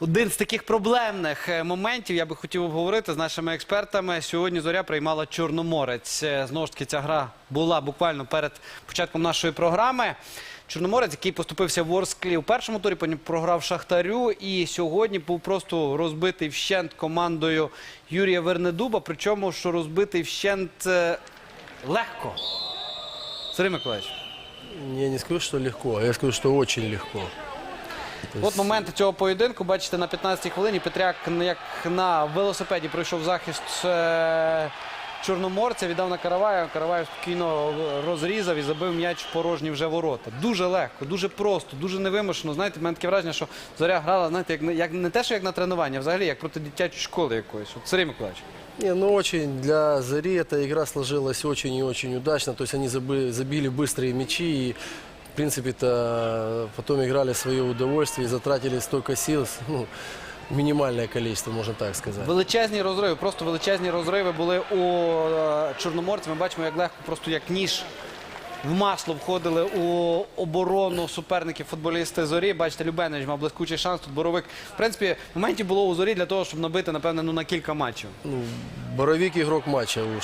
Один з таких проблемних е, моментів я би хотів обговорити з нашими експертами. Сьогодні зоря приймала Чорноморець. Е, Знову ж таки, ця гра була буквально перед початком нашої програми. Чорноморець, який поступився в Ворсклі у першому турі, потім програв Шахтарю. І сьогодні був просто розбитий вщент командою Юрія Вернедуба. Причому, що розбитий вщент е, легко. Сергій Миколаївич. Я не скажу, что легко, а я скажу, что очень легко. То От есть, моменти цього поєдинку, бачите, на 15-й хвилині Петряк як на велосипеді пройшов захист е, Чорноморця, віддав на Каравая. Караваєв спокійно розрізав і забив м'яч в порожні вже ворота. Дуже легко, дуже просто, дуже невимушено. Знаєте, в мене таке враження, що зоря грала, знаєте, як, на- як не те, що як на тренування, а взагалі як проти дитячої школи якоїсь. От Сергій Миколаївич. Не, ну очень для Зари эта игра сложилась очень и очень удачно. То есть они забы- забили быстрые мячи и, в принципе-то, потом играли свое удовольствие и затратили столько сил, ну, минимальное количество, можно так сказать. Величезні розриви, просто величезні розриви були у е, Чорноморці. Ми бачимо, як легко, просто як ніж в масло входили у оборону суперників футболісти зорі. Бачите, Любенович мав блискучий шанс. Тут боровик. В принципі, моментів було у зорі для того, щоб набити, напевне, ну на кілька матчів. Ну, Боровик игрок матча у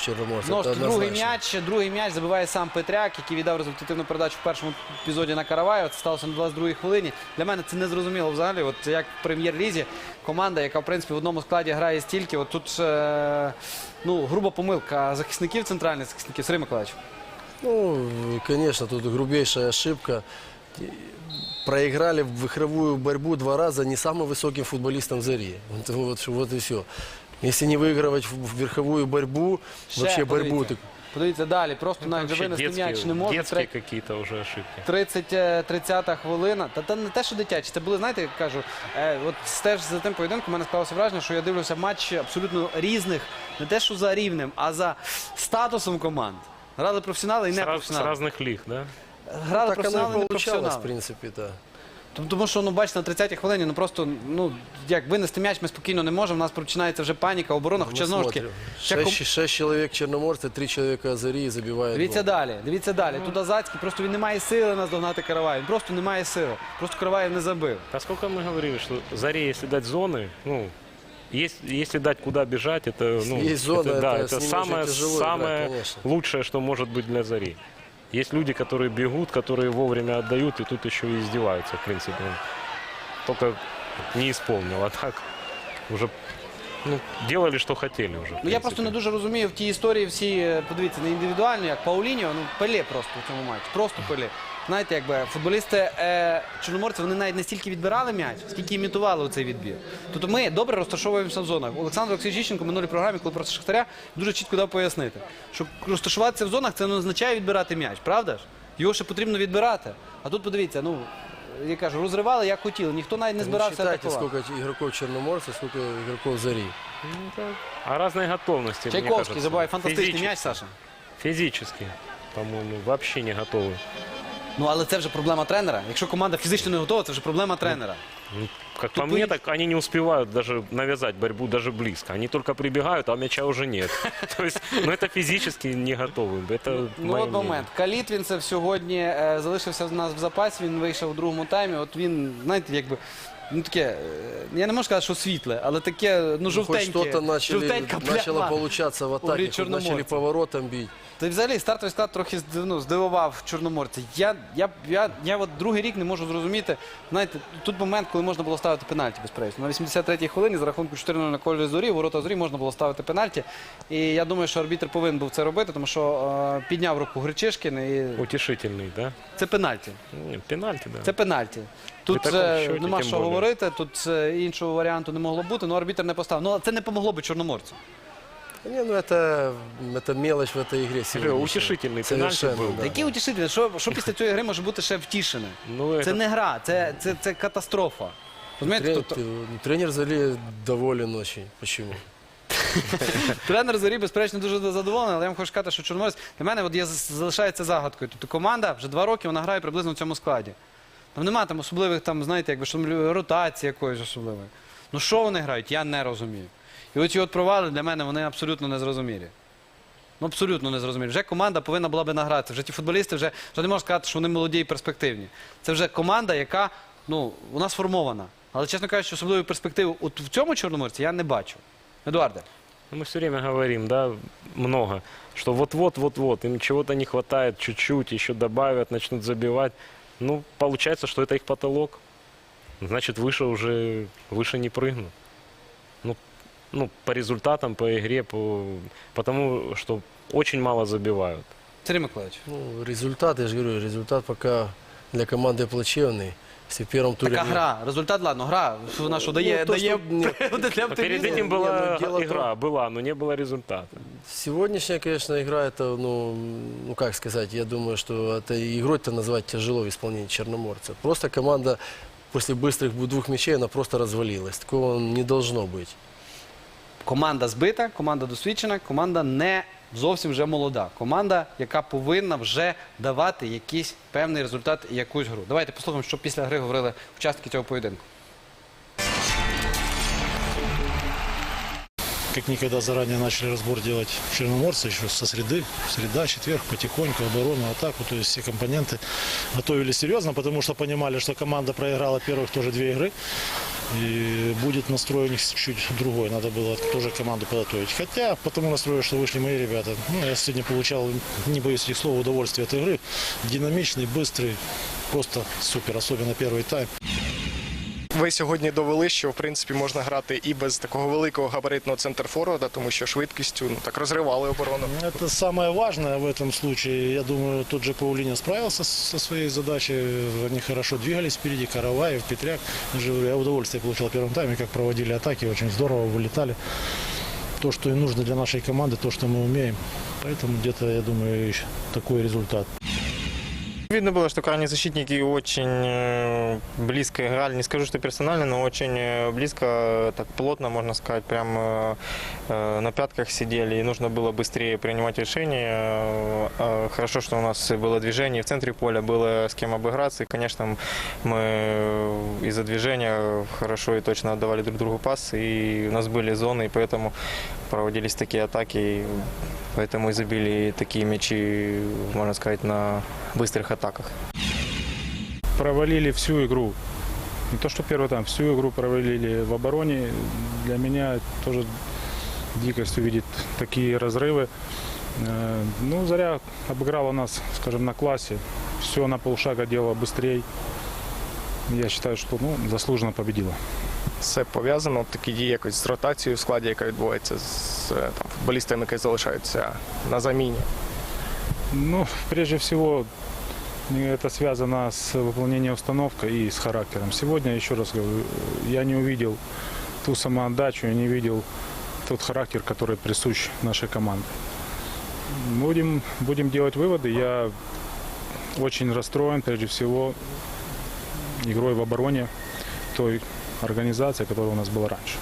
это таки, другий м'яч, другий м'яч забиває сам Петряк, який віддав результативну передачу в першому епізоді на Караваєва. Це сталося на 22-й хвилині. Для мене це не зрозуміло взагалі. От як в прем'єр-лізі команда, яка в принципі в одному складі грає стільки. От тут е, ну, груба помилка захисників центральних захисників. Сергій Миколаївич. Ну, и, конечно, тут грубейшая ошибка. И Проиграли в игровую борьбу два раза не самым высоким футболистом Зари. Вот, вот, вот и все. Если не выигрывать в в верховую борьбу, Ще, вообще борьбу, подивіться. так Подивіться далі. Просто навіть вже Вообще винести м'яч не може. детские Тре- какие-то уже ошибки. 30, е, 30 хвилина. Та, та не те, що дитячі. Це були, знаєте, як кажу, е, от теж за тим поєдинком у мене склалося враження, що я дивлюся матчі абсолютно різних, не те, що за рівнем, а за статусом команд. Грали професіонали і С, не раз- с професіонали. разных лиг, да? Грали так оно професіонали і и не получалось, в професіонали. принципе, да. Тому- Тому що, ну, бачите, на 30-й хвилині, ну просто, ну, як винести м'яч ми спокійно не можемо, у нас починається вже паніка, оборона, хоча Мы знову ж таки. смотрим. ця ком- Шесть, шесть человек Черноморца, три человека Зари и забивают Дивіться гол. далі, дивіться далі. Тут Азацький, просто він не має сили наздогнати Караваєв. Він просто не має сили. Просто Караваєв не забив. А сколько мы говорили, что Заре, если дать зоны, ну, есть, если дать куда бежать, это, ну, Есть зона, это, да, это это с ними самое, очень тяжело играть, самое конечно. лучшее, что может быть для Зари. Есть люди, которые бегут, которые вовремя отдают, и тут еще и издеваются, в принципе. Только не исполнил, а так уже ну, делали, что хотели уже. в Ну я принципе. просто не дуже розумію в тій історії всі, е, подивіться, не індивідуально, як Пауліньо, ну пеле просто в цьому матчі. Просто пеле. Знаєте, якби футболісти е, чорноморці вони навіть не стільки відбирали м'яч, скільки імітували цей відбір. Тобто ми добре розташовуємося в зонах. Олександр Олексійович Іщенко в минулій програмі, коли про Шахтаря, дуже чітко дав пояснити, що розташуватися в зонах це не означає відбирати м'яч, правда ж? Його ще потрібно відбирати. А тут подивіться, ну я кажу, розривали як хотіли, ніхто навіть не збирався считайте, атакувати. сколько игроков Черноморца, сколько игроков Зари. Ну, так. А разной готовности, мне Чайковський кажется. забиває фантастичний Физически. м'яч, Саша. Физически, по-моему, вообще не готовы. Ну але це вже проблема тренера. Якщо команда фізично не готова, це вже проблема тренера. Ну, Как по Тупые. мне, так они не успевают даже навязать борьбу даже близко. Они только прибегают, а мяча уже нет. То есть, ну это физически не готовы. Это Ну мое от момент. Калітвінцев сьогодні е, залишився в нас в запасі. Він вийшов у другому таймі. От він, знаєте, якби. Ну таке, е, я не можу сказати, що світле, але таке, ну Ну, Хоть жовтеньке. что-то начали, жовтенька начало пляма. получаться в у атаке, грі хоть начали поворотом бить. Та й взагалі стартовий склад трохи ну, здивував чорноморця. Я, я, я, я от другий рік не можу зрозуміти. Знаєте, тут момент, коли можна було ставити пенальті безперечно. На 83-й хвилині за рахунку 4-0 на колі зорі, у ворота зорі можна було ставити пенальті. І я думаю, що арбітр повинен був це робити, тому що е, підняв руку Гречишкін і утешительный, да? це пенальті. Нет, пенальти, да. Це пенальті. Тут При такому е, счеті, нема тим що более. говорити, тут е, іншого варіанту не могло бути, ну арбітр не поставив. Ну це не помогло би чорноморцю. Не, ну это, это мелочь в этой игре Говорю, сегодня. утешительный пенальти Совершенно, был. да. Які утішителі? Що, що після цієї гри може бути ще втішене? Ну, Це это- не гра, це, це, це катастрофа. Розумієте, Тренер, тобто, ты- тренер Зали доволен очень. Почему? тренер Зорі, безперечно, дуже задоволений, але я вам хочу сказати, що Чорноморець для мене от є, залишається загадкою. Тобто команда вже два роки вона грає приблизно в цьому складі. Там немає там особливих, там, знаєте, якби що ротації якоїсь особливої. Ну що вони грають, я не розумію. І оці от провали для мене вони абсолютно незрозумілі. Ну, абсолютно незрозумілі. Вже команда повинна була би награти. Вже ті футболісти вже, вже не можна сказати, що вони молоді і перспективні. Це вже команда, яка ну, вона сформована. Але, чесно кажучи, особливої перспективи от в цьому Чорноморці я не бачу. Едуарде. Ну, Мы все время говорим, да, много, что вот-вот, вот-вот, им чего-то не хватает, чуть-чуть, еще добавят, начнут забивать. Ну, получается, что это их потолок. Значит, выше уже, выше не прыгнут. Ну, ну, по результатам, по игре, по... потому что очень мало забивают. Сергій Миколаївич. Ну, результат, я же говорю, результат пока для команды плачевный. Если в первом туре... Така они- гра, результат, ладно, гра, вона що дає, Ну, то, дає що- ні. приводи для А перед оптимізму. этим не, была ну, дело в игра, была, но не было результата. Сегодняшняя, конечно, игра, это, ну, ну, как сказать, я думаю, что это игрой-то назвать тяжело в исполнении Черноморца. Просто команда после быстрых двух мячей, она просто развалилась. Такого не должно быть. Команда збита, команда досвідчена, команда не зовсім вже молода. Команда, яка повинна вже давати якийсь певний результат і якусь гру. Давайте послухаємо, що після гри говорили учасники цього поєдинку. как никогда заранее начали разбор делать черноморцы еще со среды, среда, четверг, потихоньку, оборону, атаку, то есть все компоненты готовили серьезно, потому что понимали, что команда проиграла первых тоже две игры, и будет настрой у них чуть другой, надо было тоже команду подготовить. Хотя, по тому настрою, что вышли мои ребята, ну, я сегодня получал, не боюсь этих слов, удовольствие от игры, динамичный, быстрый, просто супер, особенно первый тайм. Ви сьогодні довели, що в принципі можна грати і без такого великого габаритного центрфорварда, тому що швидкістю ну так розривали оборону. Это самое важное в этом случае. Я думаю, тот же Паулиня справился с- со своей задачей. Они хорошо двигались впереди. Караваев, Петряк. Я же говорю, Я удовольствие получил в первом тайме, как проводили атаки. Очень здорово вылетали. То, что и нужно для нашей команды, то, что мы умеем. Поэтому где-то, я думаю, ещё такой результат. Видно было, что крайние защитники очень э, близко играли. Не скажу, что персонально, но очень э, близко, так плотно, можно сказать, прям э, на пятках сидели. И нужно было быстрее принимать решения. Хорошо, что у нас было движение в центре поля, было с кем обыграться. И, конечно, мы из-за движения хорошо и точно отдавали друг другу пас. И у нас были зоны, и поэтому проводились такие атаки. И Поэтому и забили такие мячи, можно сказать, на быстрых атаках. провалили всю игру. Не то, что первый там, всю игру провалили в обороне. Для меня тоже дикость увидеть такие разрывы. Э, Ну, Заря обыграла нас, скажем, на классе. Все на полшага делала быстрее. Я считаю, что ну, заслуженно победила. Це пов'язано от такі дії якось з ротацією в складі, яка відбувається з е, там, футболістами, які залишаються на заміні. Ну, прежде всего, это связано с выполнением установки и с характером. Сегодня, еще раз говорю, я не увидел ту самоотдачу, я не видел тот характер, который присущ нашей команде. Будем, будем делать выводы. Я очень расстроен, прежде всего, игрой в обороне той организации, которая у нас была раньше.